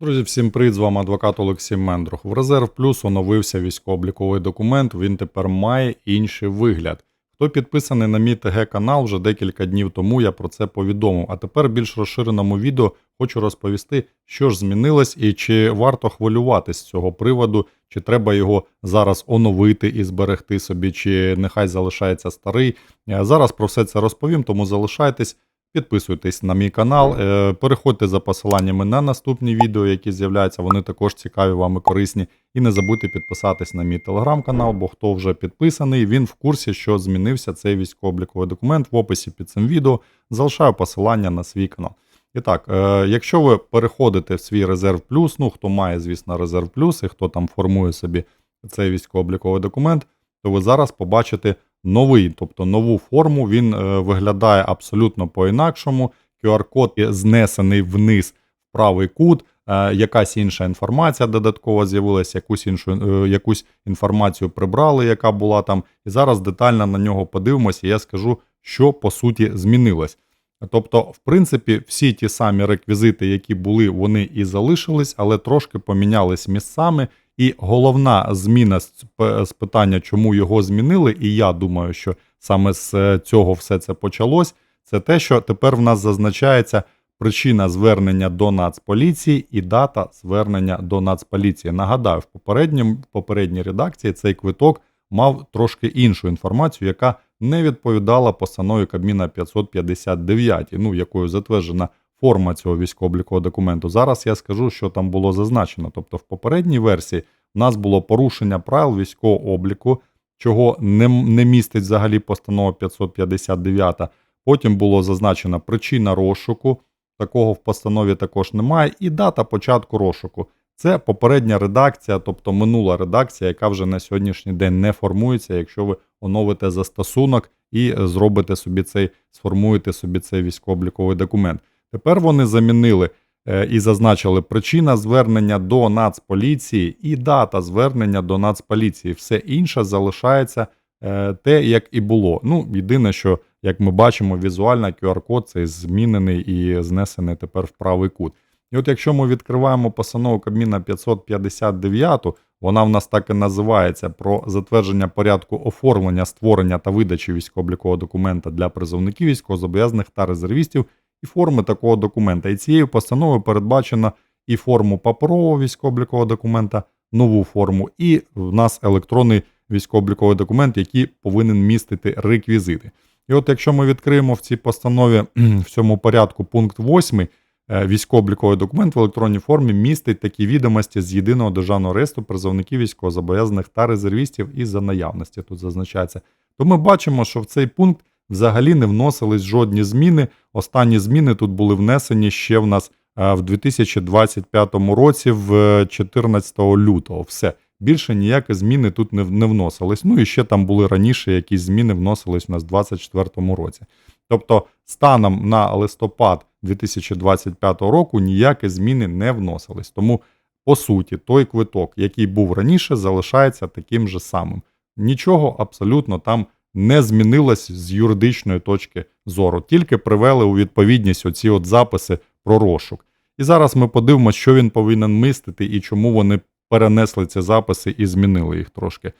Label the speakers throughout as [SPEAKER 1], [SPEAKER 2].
[SPEAKER 1] Друзі, всім привіт, з вами адвокат Олексій Мендрух. В Резерв Плюс оновився військово-обліковий документ, він тепер має інший вигляд. Хто підписаний на мій ТГ канал вже декілька днів тому, я про це повідомив. А тепер більш розширеному відео хочу розповісти, що ж змінилось і чи варто хвилюватись з цього приводу, чи треба його зараз оновити і зберегти собі, чи нехай залишається старий. Е, Зараз про все це розповім, тому залишайтесь. Підписуйтесь на мій канал, е, переходьте за посиланнями на наступні відео, які з'являються. Вони також цікаві вам і корисні. І не забудьте підписатись на мій телеграм-канал, бо хто вже підписаний, він в курсі, що змінився цей військово-обліковий документ в описі під цим відео. Залишаю посилання на свій канал. І так, е, якщо ви переходите в свій резерв плюс, ну хто має, звісно, резерв плюс, і хто там формує собі цей військово-обліковий документ, то ви зараз побачите новий, тобто нову форму. Він е, виглядає абсолютно по-інакшому. QR-код знесений вниз в правий кут. е, Якась інша інформація додатково з'явилася, якусь іншу е, якусь інформацію прибрали, яка була там. І зараз детально на нього подивимося. і Я скажу, що по суті змінилось. Тобто, в принципі, всі ті самі реквізити, які були, вони і залишились, але трошки помінялись місцями. І головна зміна з питання, чому його змінили, і я думаю, що саме з е, цього все це почалось, це те, що тепер в нас зазначається причина звернення до Нацполіції і дата звернення до Нацполіції. Нагадаю, в попередньому в попередній редакції цей квиток мав трошки іншу інформацію, яка не відповідала постанові Кабміна 559, ну якою затверджена форма цього військово-облікового документу. Зараз я скажу, що там було зазначено. Тобто, в попередній версії в нас було порушення правил військового обліку, чого не, не містить взагалі постанова 559. Потім було зазначена причина розшуку. Такого в постанові також немає. І дата початку розшуку. Це попередня редакція, тобто минула редакція, яка вже на сьогоднішній день не формується, якщо ви оновите застосунок і зробите собі цей, сформуєте собі цей військово-обліковий документ. Тепер вони замінили е, і зазначили причина звернення до Нацполіції і дата звернення до Нацполіції. Все інше залишається е, те, як і було. Ну, єдине, що, як ми бачимо, візуально QR-код цей змінений і знесений тепер в правий кут. І от якщо ми відкриваємо постанову Кабміна 559, вона в нас так і називається про затвердження порядку оформлення, створення та видачі військово-облікового документа для призовників військовозобов'язаних та резервістів і форми такого документа. І цією постановою передбачено і форму паперового військово-облікового документа, нову форму, і в нас електронний військово-обліковий документ, який повинен містити реквізити. І от якщо ми відкриємо в цій постанові в цьому порядку пункт 8, Е, Військово-обліковий документ в електронній формі містить такі відомості з єдиного державного реєстру призовників військовозобов'язаних та резервістів і за наявності тут зазначається. То ми бачимо, що в цей пункт взагалі не вносились жодні зміни. Останні зміни тут були внесені ще в нас е, в 2025 році, в 14 лютого. Все. Більше ніякі зміни тут не, не вносились. Ну і ще там були раніше якісь зміни вносились у нас в 2024 році. Тобто, станом на листопад 2025 року ніякі зміни не вносились. Тому, по суті, той квиток, який був раніше, залишається таким же самим. Нічого абсолютно там не змінилось з юридичної точки зору, тільки привели у відповідність оці от записи про розшук. І зараз ми подивимося, що він повинен містити і чому вони перенесли ці записи і змінили їх трошки.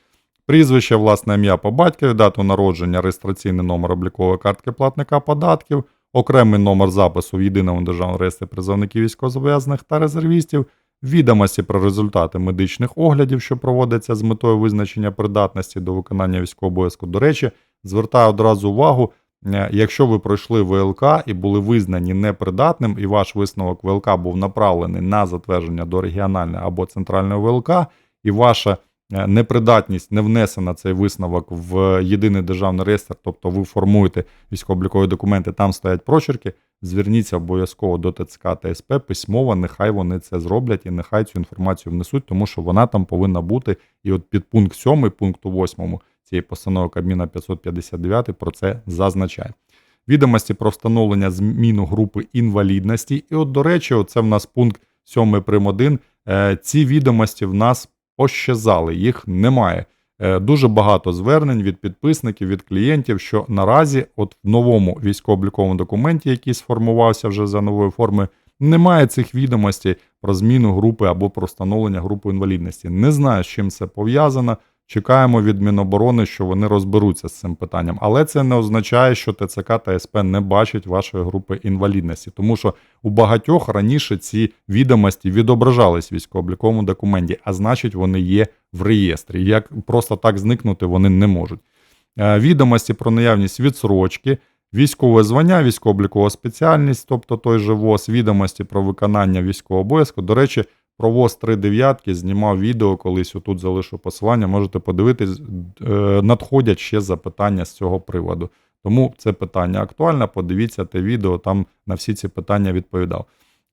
[SPEAKER 1] Прізвище, власне ім'я по батькові, дату народження, реєстраційний номер облікової картки платника податків, окремий номер запису в єдиному державному реєстрі призовників військовозобов'язаних та резервістів, відомості про результати медичних оглядів, що проводяться з метою визначення придатності до виконання військового обов'язку. До речі, звертаю одразу увагу, е, якщо ви пройшли ВЛК і були визнані непридатним, і ваш висновок ВЛК був направлений на затвердження до регіональної або центральної ВЛК, і ваша е, непридатність не внесена цей висновок в єдиний державний реєстр, тобто ви формуєте військово-облікові документи, там стоять прочерки. Зверніться обов'язково до ТЦК та СП письмово, нехай вони це зроблять і нехай цю інформацію внесуть, тому що вона там повинна бути. І от під пункт 7, пункту 8 цієї постанови Кабміна 559 про це зазначає. Відомості про встановлення зміну групи інвалідності. І от, до речі, це в нас пункт 7 прим. 1. Е, Ці відомості в нас пощазали, їх немає. Е, Дуже багато звернень від підписників, від клієнтів, що наразі, от в новому військово-обліковому документі, який сформувався вже за новою формою, Немає цих відомостей про зміну групи або про встановлення групи інвалідності. Не знаю, з чим це пов'язано. Чекаємо від Міноборони, що вони розберуться з цим питанням. Але це не означає, що ТЦК та СП не бачать вашої групи інвалідності, тому що у багатьох раніше ці відомості відображались в військово-обліковому документі, а значить, вони є в реєстрі. Як просто так зникнути вони не можуть. Е, Відомості про наявність відсрочки, військове звання, військово-облікова спеціальність, тобто той же ВОЗ, відомості про виконання військового обов'язку. До речі, про ВОЗ 3 дев'ятки знімав відео колись. Отут залишу посилання. Можете подивитись, Е, надходять ще запитання з цього приводу. Тому це питання актуальне. Подивіться те відео, там на всі ці питання відповідав.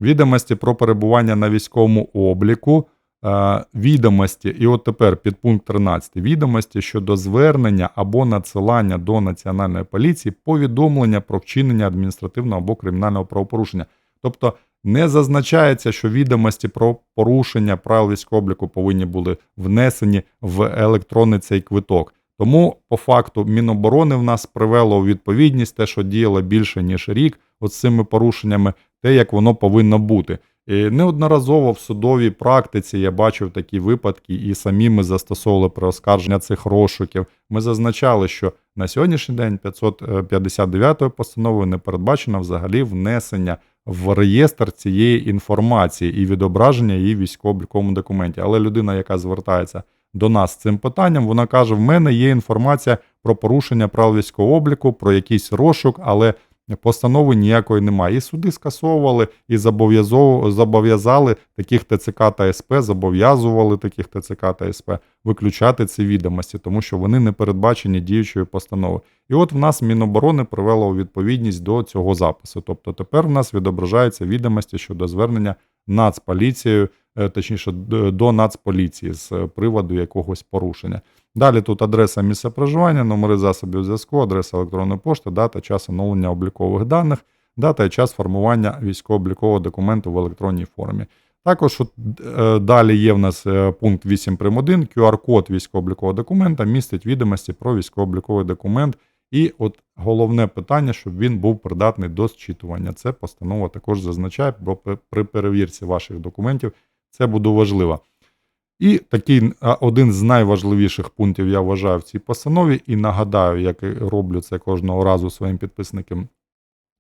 [SPEAKER 1] Відомості про перебування на військовому обліку. Е, Відомості, і от тепер під пункт 13. Відомості щодо звернення або надсилання до Національної поліції повідомлення про вчинення адміністративного або кримінального правопорушення. Тобто не зазначається, що відомості про порушення правил військового обліку повинні були внесені в електронний цей квиток. Тому, по факту, Міноборони в нас привело у відповідність те, що діяло більше ніж рік, от цими порушеннями, те, як воно повинно бути. І неодноразово в судовій практиці я бачив такі випадки, і самі ми застосовували при оскарження цих розшуків. Ми зазначали, що на сьогоднішній день 559 постановою не передбачено взагалі внесення в реєстр цієї інформації і відображення її в військово-обліковому документі. Але людина, яка звертається до нас з цим питанням, вона каже: в мене є інформація про порушення правил військового обліку, про якийсь розшук, але постанови ніякої немає. І суди скасовували і зобов'язали таких ТЦК та СП, зобов'язували таких ТЦК та СП виключати ці відомості, тому що вони не передбачені діючою постановою. І от в нас Міноборони привело у відповідність до цього запису. Тобто тепер в нас відображаються відомості щодо звернення Нацполіцією, е, точніше, до Нацполіції з е, приводу якогось порушення. Далі тут адреса місця проживання, номери засобів зв'язку, адреса електронної пошти, дата, час оновлення облікових даних, дата і час формування військово-облікового документу в електронній формі. Також от, е, далі є в нас пункт 8.1. QR-код військово-облікового документа містить відомості про військово-обліковий документ. І от головне питання, щоб він був придатний до зчитування. Це постанова також зазначає, бо при перевірці ваших документів це буде важливо. І такий один з найважливіших пунктів я вважаю в цій постанові, і нагадаю, як і роблю це кожного разу своїм підписникам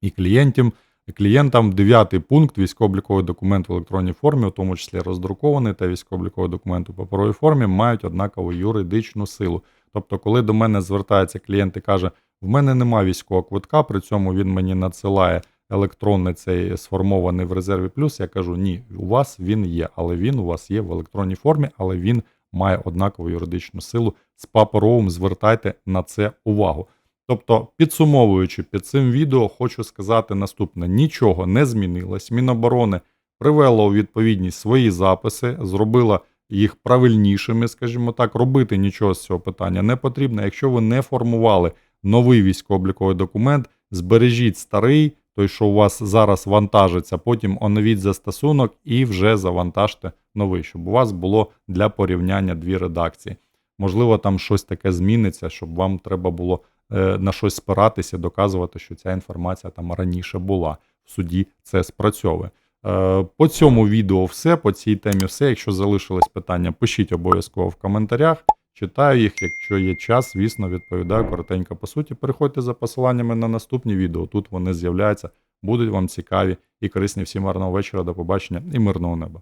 [SPEAKER 1] і клієнтам. Клієнтам дев'ятий пункт військово-обліковий документ в електронній формі, у тому числі роздрукований та військово-обліковий документ у паперовій формі, мають однакову юридичну силу. Тобто, коли до мене звертається клієнт і каже, в мене немає військового квитка, при цьому він мені надсилає електронний цей сформований в резерві плюс, я кажу, ні, у вас він є, але він у вас є в електронній формі, але він має однакову юридичну силу. З паперовим звертайте на це увагу. Тобто, підсумовуючи під цим відео, хочу сказати наступне: нічого не змінилось. Міноборони привело у відповідність свої записи, зробила їх правильнішими, скажімо так. Робити нічого з цього питання не потрібно. Якщо ви не формували новий військово-обліковий документ, збережіть старий, той, що у вас зараз вантажиться, потім оновіть застосунок і вже завантажте новий, щоб у вас було для порівняння дві редакції. Можливо, там щось таке зміниться, щоб вам треба було е, на щось спиратися, доказувати, що ця інформація там раніше була. В суді це спрацьовує. Е, По цьому відео все, по цій темі все. Якщо залишились питання, пишіть обов'язково в коментарях. Читаю їх, якщо є час, звісно, відповідаю коротенько по суті. Переходьте за посиланнями на наступні відео. Тут вони з'являються, будуть вам цікаві і корисні. Всім гарного вечора, до побачення і мирного неба.